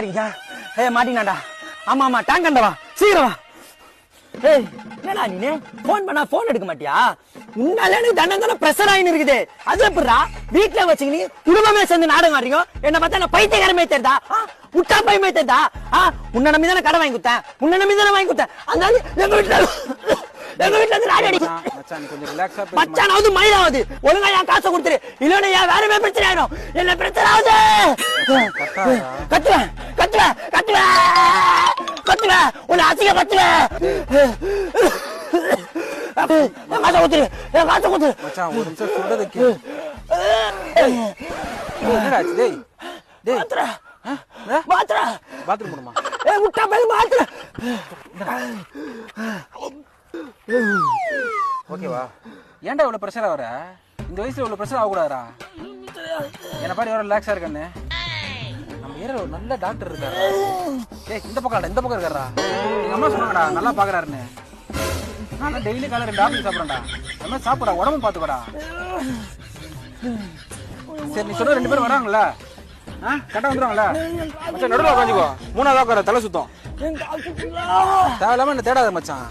இருக்கீங்க ஏ மாட்டினாடா. ஆமா ஆமா டேங்க் கண்டவா. சீக்கிரம். வா ஏய் என்னடா நீ போன் பண்ணா போன் எடுக்க மாட்டியா? உன்னால எனக்கு தண்டம் தானே பிரஷர் ஆயின்னு இருக்குது. அது எப்படிடா? வீட்டுல வச்சுக்கினி குடும்பமே சேர்ந்து நாடகம் ஆடுறீங்க? என்ன பார்த்தா என்ன பைத்தியக்காரமே தெரிதா முட்டா பையமே தெரிதா உன்னை நம்பி தானே கடை வாங்கி கொடுத்தேன். உன்னை நம்பி தானே வாங்கி கொடுத்தேன். அதனால எங்க வீட்டுல எங்க வீட்டுல இருந்து ராடி அடி மச்சான், பேசு மச்சானாவது மயிலாவது. ஒழுங்கா என் காசை கொடுத்துரு. இல்லன்னா என் வேறமே பிரச்சனை ஆயிடும். என்ன பிரச்சனை ஆகுது. கத்துவேன் கத்துவேன் கத்துவேன் கத்துவேன் உன்னை அசிங்க கத்துவேன் என் காசை கொடுத்துரு என் காசை கொடுத்துரு. மச்சான் ஒரு நிமிஷம் சொல்றத கேளு. என்னடா ஆச்சு? டேய் டேய்? ஆ? மாத்திர பாத்ரூம் போணுமா? ஏ முட்டா பையன் மாத்திர ஓகேவா? ஏன்டா இவ்வளவு ப்ரெஷர் ஆகுற? இந்த வயசுல இவ்வளவு ப்ரெஷர் ஆகக்கூடாதா என்ன பாரு எவ்வளவு ரிலாக்ஸா இருக்கன்னு. நம்ம ஏரியால ஒரு நல்ல டாக்டர் இருக்காரு? ஏய் இந்த பக்கம் இந்த பக்கம் இருக்காரா? எங்க அம்மா சொன்னாங்கடா நல்லா பாக்குறாருன்னு. நான் டெய்லி காலையில ரெண்டு ஆப்பிள் சாப்பிட்றேன்டா. அந்த மாதிரி சாப்பிடா உடம்பு பார்த்துக்கடா சரி நீ சொல்ற ரெண்டு பேரும் வராங்களா ஆ கரெக்டாக வந்துடுவாங்களா மச்சான் நடுவில் உட்காந்துக்கோ மூணாவது உட்கார தலை சுத்தம். தேவையில்லாம என்ன தேடாத மச்சான்.